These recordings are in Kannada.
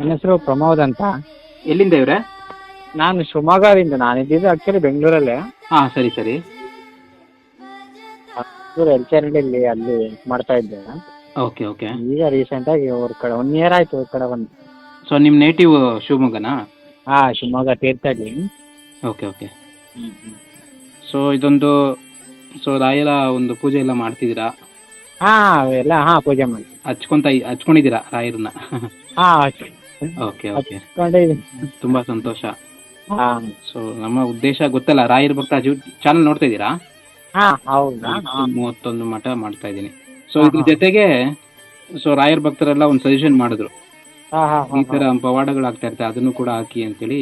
ನನ್ನ ಹೆಸರು ಪ್ರಮೋದ್ ಅಂತ. ಎಲ್ಲಿಂದ ಇವ್ರೆ? ನಾನು ಶಿವಮೊಗ್ಗದಿಂದ ನಾನು ಇದ್ದಿದ್ದು ಆ್ಯಕ್ಚುಲಿ ಬೆಂಗಳೂರಲ್ಲೇ. ಹಾ ಸರಿ ಸರಿ. ಎಲ್ ಕೆ ಅಲ್ಲಿ ಮಾಡ್ತಾ ಇದ್ದೆ. Okay okay. ಈಗ ರೀಸೆಂಟಾಗಿ ಅವ್ರ ಕಡೆ ಒನ್ ಇಯರ್ ಆಯ್ತು ಅವ್ರ ಕಡೆ ಬಂದು. ಸೊ ನಿಮ್ಮ ನೇಟಿವ್ ಶಿವಮೊಗ್ಗನಾ? ಹಾ Shivamogga Thirthahalli. Okay okay. So ಇದೊಂದು ಸೊ ರಾಯರ ಒಂದು ಪೂಜೆ ಎಲ್ಲ ಮಾಡ್ತಿದ್ದೀರಾ? ಹಾ ಎಲ್ಲ ಹಾ ಪೂಜೆ ಮಾಡಿ ಹಚ್ಕೊಂತ ಹಚ್ಕೊಂಡಿದ್ದೀರಾ ರಾಯರನ್ನ? Okay okay. ಹಚ್ಕೊಂಡಿದ್ದೀನಿ ತುಂಬ ಸಂತೋಷ. ಸೊ ನಮ್ಮ ಉದ್ದೇಶ ಗೊತ್ತಲ್ಲ ರಾಯರ್ ಭಕ್ತ ಚಾನಲ್ ನೋಡ್ತಾ ಇದ್ದೀರಾ? ಮೂವತ್ತೊಂದು ಮಠ ಮಾಡ್ತಾ ಇದ್ದೀನಿ. ಸೊ ಇದ್ರ ಜೊತೆಗೆ ಸೊ ರಾಯರ್ ಭಕ್ತರೆಲ್ಲ ಒಂದು ಸಜೆಷನ್ ಮಾಡಿದ್ರು. ಈ ತರ ಪವಾಡಗಳಾಗ್ತಾ ಇರ್ತವೆ ಅದನ್ನು ಕೂಡ ಹಾಕಿ ಅಂತೇಳಿ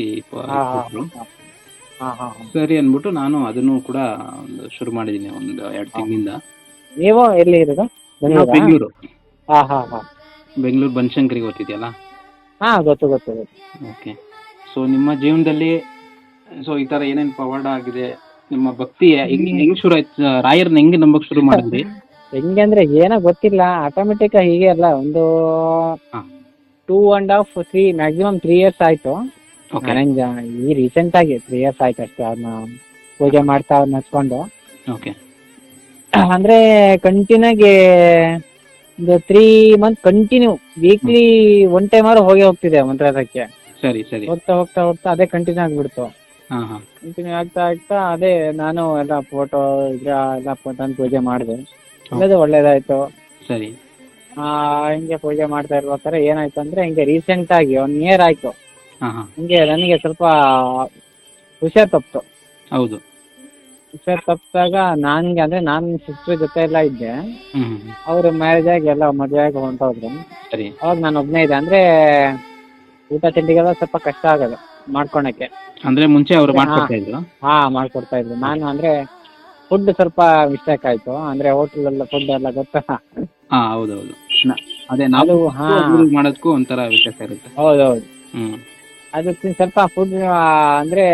ಸರಿ ಅನ್ಬಿಟ್ಟು ನಾನು ಅದನ್ನು ಕೂಡ ಒಂದು ಶುರು ಮಾಡಿದ್ದೀನಿ ಒಂದು ಎರಡು ತಿಂಗಳಿಂದ. ನೀವು ಎಲ್ಲಿ ಬೆಂಗಳೂರಾ? ಬೆಂಗಳೂರು ಬನಶಂಕರಿಗೆ ಗೊತ್ತಿದೆಯಲ್ಲ ಹಾ ಗೊತ್ತು ಗೊತ್ತು ಗೊತ್ತು. ಓಕೆ ಸೊ ನಿಮ್ಮ ಜೀವನದಲ್ಲಿ ಸೊ ಈ ತರ ಏನೇನು ಪವಾಡ ಆಗಿದೆ? ನಿಮ್ಮ ಭಕ್ತಿ ಹೆಂಗ್ ಹೆಂಗ್ ಶುರು ಆಯ್ತು? ರಾಯರ್ನ ಹೆಂಗ್ ನಂಬಕ್ ಶುರು ಮಾಡಿದ್ರಿ? ಹೆಂಗೆ ಅಂದ್ರೆ ಏನೋ ಗೊತ್ತಿಲ್ಲ. ಆಟೋಮೆಟಿಕ್ ಹೀಗೆ ಅಲ್ಲ ಒಂದು ಹಾ. Two and half three maximum three years ಆಯ್ತು. ಓಕೆ ಈ ರೀಸೆಂಟ್ ಆಗಿ ತ್ರೀ ಇಯರ್ಸ್ ಆಯ್ತು ಅಷ್ಟೇ ಅವ್ರನ್ನ ಪೂಜೆ ಮಾಡ್ತಾ ಅವ್ರನ್ನ ಹಚ್ಕೊಂಡು. ಓಕೆ ಅಂದ್ರೆ ಕಂಟಿನ್ಯೂ ಆಗಿ ಒಂದು three month continue weekly one time ಆದ್ರೂ ಹೋಗಿ ಹೋಗ್ತಿದೆ ಮಂತ್ರಾಲಯಕ್ಕೆ ಸರಿ ಸರಿ. ಹೋಗ್ತಾ ಹೋಗ್ತಾ ಹೋಗ್ತಾ ಅದೇ ಕಂಟಿನ್ಯೂ ಆಗ್ಬಿಡ್ತು. ಹಾ ಹಾ. ಕಂಟಿನ್ಯೂ ಆಗ್ತಾ ಆಗ್ತಾ ಅದೇ ನಾನು ಎಲ್ಲ ಫೋಟೋ ಇದ್ರ ಎಲ್ಲ ತಂದು ಪೂಜೆ ಮಾಡಿದೆ. ಒಳ್ಳೇದು ಒಳ್ಳೇದಾಯ್ತು. ಸರಿ. ಆ, ಹಿಂಗೆ ಪೂಜೆ ಮಾಡ್ತಾ ಇರ್ಬೇಕಾದ್ರೆ ಏನಾಯ್ತು ಅಂದ್ರೆ ಹಿಂಗೆ ರೀಸೆಂಟ್ ಆಗಿ ಒನ್ ಇಯರ್ ಆಯ್ತು. ಹಾ ಹಾ. ಹಿಂಗೆ ನನಗೆ ಸ್ವಲ್ಪ ಹುಷಾರ್ ತಪ್ಪಿತು ಹೌದು. ಹುಷಾರ್ ತಪ್ಪಿದಾಗ ನನ್ಗೆ ಅಂದ್ರೆ ನಾನು ಸಿಸ್ಟರ್ ಜೊತೆ ಎಲ್ಲ ಇದ್ದೆ. ಹ್ಮ್ ಹ್ಮ್, ಹ್ಮ್. ಅವ್ರು ಮ್ಯಾರೇಜ್ ಆಗಿ ಎಲ್ಲ ಮದುವೆ ಆಗಿ ಹೊಂಟೋದ್ರು. ಸರಿ. ಅವಾಗ ನಾನು ಒಬ್ಬನೇ ಇದ್ದೆ. ಅಂದ್ರೆ ಊಟ ತಿಂಡಿಗೆಲ್ಲ ಸ್ವಲ್ಪ ಕಷ್ಟ ಆಗೋದು ಮಾಡ್ಕೊಳಕ್ಕೆ. ಅಂದ್ರೆ ಮುಂಚೆ ಅವ್ರು ಹಾ. ಮಾಡ್ಕೊಡ್ತಾ ಇದ್ರು? ಹಾ ಮಾಡ್ಕೊಡ್ತಾ ಇದ್ರು. ನಾನು ಅಂದ್ರೆ ಫುಡ್ ಸ್ವಲ್ಪ ಮಿಸ್ಟೇಕ್ ಆಯ್ತು ಅಂದ್ರೆ ಹೋಟೆಲ್ ಎಲ್ಲ ಫುಡ್ ಎಲ್ಲ ಗೊತ್ತಾ? ಹಾ ಹೌದೌದು. ನ- ಅದೇ ನಾವು ಅದು ಹಾ. ಅದ್ರಲ್ಲಿ ಮಾಡೋದಕ್ಕೂ ಒಂಥರ ವ್ಯತ್ಯಾಸ ಇರುತ್ತೆ. ಹೌದೌದು. ಹ್ಮ್. ಅದಕ್ಕೆ ಸ್ವಲ್ಪ ಫುಡ್ ಅಂದ್ರೆ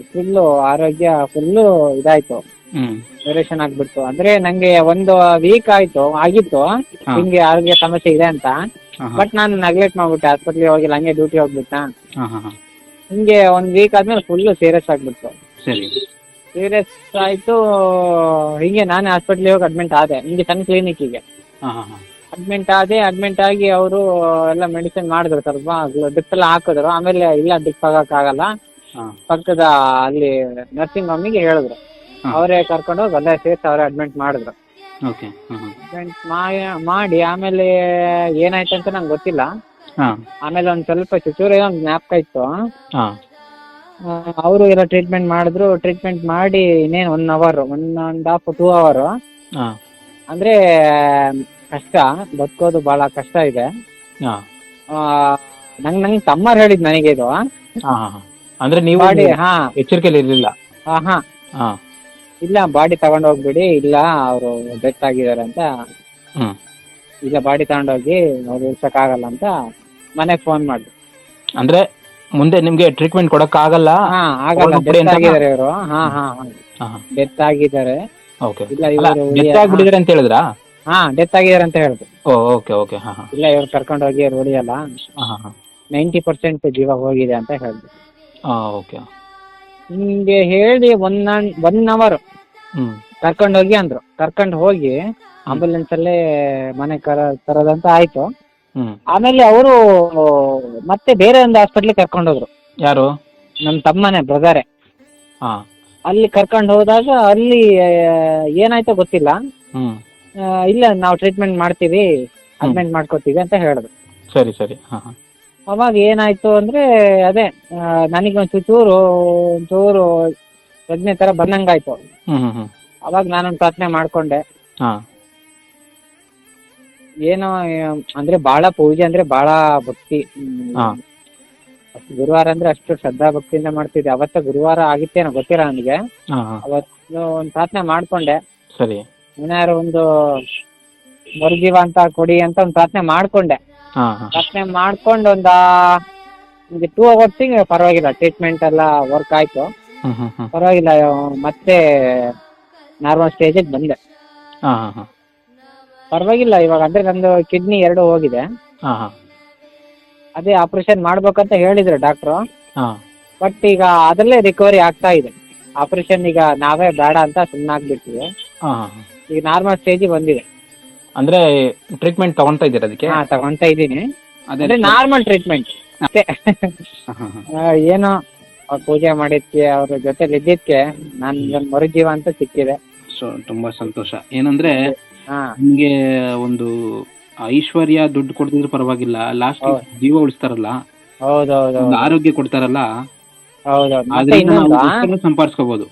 ಫುಲ್ಲು ಆರೋಗ್ಯ ಫುಲ್ಲು ಇದಾಯ್ತು. ಹ್ಮ್. ವೇರಿಯೇಷನ್ ಆಗ್ಬಿಡ್ತು. ಅಂದ್ರೆ ನಂಗೆ ಒಂದು ವೀಕ್ ಆಯ್ತು ಆಗಿತ್ತು. ಹಿಂಗೆ ಆರೋಗ್ಯ ಸಮಸ್ಯೆ ಇದೆ ಅಂತ. ಬಟ್ ನಾನು ನೆಗ್ಲೆಕ್ಟ್ ಮಾಡ್ಬಿಟ್ಟೆ ಹಾಸ್ಪಿಟ್ಲಿಗೆ ಹೋಗಿಲ್ಲ ಹಂಗೆ ಡ್ಯೂಟಿ ಹೋಗ್ಬಿಟ್ಟ ಹಿಂಗೆ ಒಂದ್ ವೀಕ್ ಆದ್ಮೇಲೆ ಫುಲ್ ಸೀರಿಯಸ್ ಆಗ್ಬಿಡ್ತು. ಸರಿ. ಸೀರಿಯಸ್ ಆಯ್ತು ಹಿಂಗೆ ನಾನೇ ಹಾಸ್ಪಿಟ್ಲಿಗೆ ಹೋಗಿ ಅಡ್ಮಿಟ್ ಆದೆ ಹಿಂಗೆ ಸಣ್ಣ ಕ್ಲಿನಿಕ್ಕಿಗೆ ಅಡ್ಮಿಂಟ್ ಆದೆ ಅಡ್ಮಿಂಟ್ ಆಗಿ ಅವರು ಎಲ್ಲ ಮೆಡಿಸಿನ್ ಮಾಡಿದ್ರು ಸ್ವಲ್ಪ ಡ್ರಿಪ್ ಎಲ್ಲ ಹಾಕಿದ್ರು. ಆಮೇಲೆ ಇಲ್ಲ ಡ್ರಿಪ್ ಆಗಲ್ಲ. ಹಾ. ಪಕ್ಕದ ಅಲ್ಲಿ ನರ್ಸಿಂಗ್ ಹೋಮಿಗೆ ಹೇಳಿದ್ರು. ಅವರೇ ಕರ್ಕೊಂಡು ಹೋಗಿ ಅಲ್ಲೇ ಸೇರಿಸಿ ಅವರೇ ಅಡ್ಮಿಂಟ್ ಮಾಡಿದ್ರು. ಓಕೆ ಹಾ ಹಾ ಅಡ್ಮಿಟ್ ಮಾಡಿ ಆಮೇಲೆ ಏನಾಯ್ತು ಅಂತ ನಂಗೆ ಗೊತ್ತಿಲ್ಲ. ಹಾ. ಆಮೇಲೆ ಒಂದ್ ಸ್ವಲ್ಪ ಚುಚೂರು ಏನೋ ಒಂದು ಜ್ಞಾಪಕ ಇತ್ತು. ಅವ್ರು ಅವರು ಎಲ್ಲ ಟ್ರೀಟ್ಮೆಂಟ್ ಮಾಡಿದ್ರು. ಟ್ರೀಟ್ಮೆಂಟ್ ಮಾಡಿ ಇನ್ನೇನು one hour one and half two hour ಹಾ. ಅಂದ್ರೆ ಕಷ್ಟ ಬದುಕೋದು ಬಹಳ ಕಷ್ಟ ಇದೆ. ಹಾ. ನಂಗ್ ನಂಗೆ ತಮ್ಮರು ಹೇಳಿದ್ ನನಗೆ ಇದು. ಹಾ. ಅಂದ್ರೆ ನೀವು ಬಾಡಿ ಹಾ. ಎಚ್ಚರಿಕೆಯಲ್ಲಿ ಇರಲಿಲ್ಲ? ಹಾ ಹಾ. ಹಾ. ಇಲ್ಲ ಬಾಡಿ ತಗೊಂಡ್ ಹೋಗ್ಬಿಡಿ. ಇಲ್ಲ ಅವರು ಡೆತ್ ಆಗಿದ್ದಾರೆ ಅಂತ. ಹ್ಮ್. ಇಲ್ಲ ಬಾಡಿ ತಗೊಂಡೋಗಿ ಅವ್ರು ಆಗಲ್ಲ ಅಂತ ಮನೆಗೆ ಫೋನ್ ಮಾಡಿದ್ರು ಅಂದ್ರೆ ಮುಂದೆ ನಿಮ್ಗೆ ಟ್ರೀಟ್ಮೆಂಟ್ ಕೊಡಕ್ ಆಗಲ್ಲ. ಹಾ ಆಗಲ್ಲ ಡೆತ್ ಆಗಿದ್ದಾರೆ ಇವರು. ಹಾ ಹಾ ಹಾ. ಡೆತ್ ಆಗಿದ್ದಾರೆ ಓಕೆ ಇಲ್ಲ ಇವರು ಡೆತ್ ಆಗ್ಬಿಟ್ಟಿದ್ರೆ ಅಂತ ಹೇಳಿದ್ರಾ? ಹಾ ಡೆತ್ ಆಗಿದ್ದಾರೆ ಅಂತ ಹೇಳಿದ್ರು ಓ ಓಕೆ ಓಕೆ ಹಾ ಹಾ. ಇಲ್ಲ ಇವ್ರು ಕರ್ಕೊಂಡು ಹೋಗಿ ಇವ್ರು ಉಳಿಯಲ್ಲ. ಹಾ ಹಾ ನೈಂಟಿ ಪರ್ಸೆಂಟ್ ಜೀವ ಹೋಗಿದೆ ಅಂತ ಹೇಳಿದ್ರು ಆ ಓಕೆ. ನಿಮ್ಗೆ ಹೇಳಿ ಒನ್ ಒನ್ ಅವರ್ ಹ್ಮ್. ಕರ್ಕೊಂಡು ಹೋಗಿ ಅಂದ್ರು. ಕರ್ಕೊಂಡು ಹೋಗಿ ಆಂಬುಲೆನ್ಸ್ ಅಲ್ಲೇ ಮನೆ ಕರ ತರೋದಂತ ಆಯ್ತು. ಆಮೇಲೆ ಅವರು ಮತ್ತೆ ಬೇರೆ ಒಂದು ಹಾಸ್ಪಿಟ್ಲಿಗೆ ಕರ್ಕೊಂಡು ಹೋದ್ರು. ಯಾರು? ನಮ್ಮ ತಮ್ಮನೇ ಬ್ರದರೇ ಹಾ. ಅಲ್ಲಿ ಕರ್ಕೊಂಡು ಹೋದಾಗ ಅಲ್ಲಿ ಏನಾಯ್ತೋ ಗೊತ್ತಿಲ್ಲ. ಹ್ಮ್. ಆ, ಇಲ್ಲ ನಾವು ಟ್ರೀಟ್ಮೆಂಟ್ ಮಾಡ್ತೀವಿ ಅಡ್ಮಿಟ್ ಮಾಡ್ಕೊತೀವಿ ಅಂತ ಹೇಳಿದ್ರು. ಸರಿ ಸರಿ. ಹಾ ಹಾ. ಅವಾಗ ಏನಾಯ್ತು ಅಂದ್ರೆ ಅದೇ ಆ, ನನಗೆ ಒಂದು ಚೂರು ಒಂಚೂರು ಪ್ರಜ್ಞೆ ತರ ಬಂದಂಗಾಯ್ತು. ಹ್ಮ್ ಹ್ಮ್ ಹ್ಮ್. ಅವಾಗ ನಾನೊಂದು ಪ್ರಾರ್ಥನೆ ಮಾಡ್ಕೊಂಡೆ. ಹಾ. ಏನೋ ಆ, ಅಂದ್ರೆ ಬಹಳ ಪೂಜೆ ಅಂದ್ರೆ ಬಹಳ ಭಕ್ತಿ. ಹ್ಮ್. ಹಾ. ಗುರುವಾರ ಅಂದ್ರೆ ಅಷ್ಟು ಶ್ರದ್ಧಾ ಭಕ್ತಿಯಿಂದ ಮಾಡ್ತಿದ್ದೆ. ಅವತ್ತ ಗುರುವಾರ ಆಗಿತ್ತೇನೋ ಗೊತ್ತಿಲ್ಲ ನನಗೆ. ಹಾ ಹಾ. ಅವತ್ತು ಒಂದು ಪ್ರಾರ್ಥನೆ ಮಾಡ್ಕೊಂಡೆ. ಸರಿ. ಏನಾದ್ರು ಒಂದು ಮರುಜೀವ ಅಂತ ಕೊಡಿ ಅಂತ ಒಂದು ಪ್ರಾರ್ಥನೆ ಮಾಡ್ಕೊಂಡೆ. ಹಾ ಹಾ. ಪ್ರಾರ್ಥನೆ ಮಾಡ್ಕೊಂಡು ಒಂದು ಒಂದು ಟೂ ಅವರ್ಸಿಗೆ ಪರವಾಗಿಲ್ಲ. ಟ್ರೀಟ್ಮೆಂಟ್ ಎಲ್ಲ ವರ್ಕ್ ಆಯ್ತು. ಹ್ಮ್ ಹ್ಮ್ ಹ್ಮ್. ಪರವಾಗಿಲ್ಲ ಮತ್ತೆ ನಾರ್ಮಲ್ ಸ್ಟೇಜಿಗೆ ಬಂದೆ. ಹಾ ಹಾ ಹಾ. ಪರವಾಗಿಲ್ಲ ಇವಾಗ ಅಂದ್ರೆ ನಂದು ಕಿಡ್ನಿ ಎರಡು ಹೋಗಿದೆ. ಹಾ ಹಾ. ಅದೇ ಆಪರೇಷನ್ ಮಾಡ್ಬೇಕಂತ ಹೇಳಿದ್ರು ಡಾಕ್ಟ್ರು ಹಾ. ಬಟ್ ಈಗ ಅದರಲ್ಲೇ ರಿಕವರಿ ಆಗ್ತಾ ಇದೆ. ಆಪರೇಷನ್ ಈಗ ನಾವೇ ಬೇಡ ಅಂತ ಸುಮ್ಮನಾಗ್ಬಿಟ್ಟಿವಿ ಹಾ ಈಗ ನಾರ್ಮಲ್ ಸ್ಟೇಜಿಗೆ ಬಂದಿದೆ. ಅಂದ್ರೆ ಟ್ರೀಟ್ಮೆಂಟ್ ತಗೊಂತಾ ಇದ್ದೀರಾ ಅದಕ್ಕೆ? ಹಾ ತಗೊಂತಾ ಇದ್ದೀನಿ. ಅದೇ ಅಂದ್ರೆ ನಾರ್ಮಲ್ ಟ್ರೀಟ್ಮೆಂಟ್ ಅಷ್ಟೇ. ಆ, ಏನೋ ಅವ್ರ್ ಪೂಜೆ ಮಾಡಿದ್ಕೆ ಅವ್ರ ಜೊತೆಲಿ ಇದ್ದಿದ್ಕೆ ನನ್ ಮರುಜೀವ ಅಂತ ಸಿಕ್ಕಿದೆ. ಸೊ ತುಂಬಾ ಸಂತೋಷ. ಏನಂದ್ರೆ ಹಾ. ನಿಮಗೆ ಒಂದು ಐಶ್ವರ್ಯ ದುಡ್ಡು ಕೊಡ್ತಿದ್ರು ಪರವಾಗಿಲ್ಲ. ಲಾಸ್ಟ್ ಜೀವ ಉಳಿಸ್ತಾರಲ್ಲ? ಆರೋಗ್ಯ ಕೊಡ್ತಾರಲ್ಲ? ಸಂಪಾದಿಸ್ಕೋಬಹುದು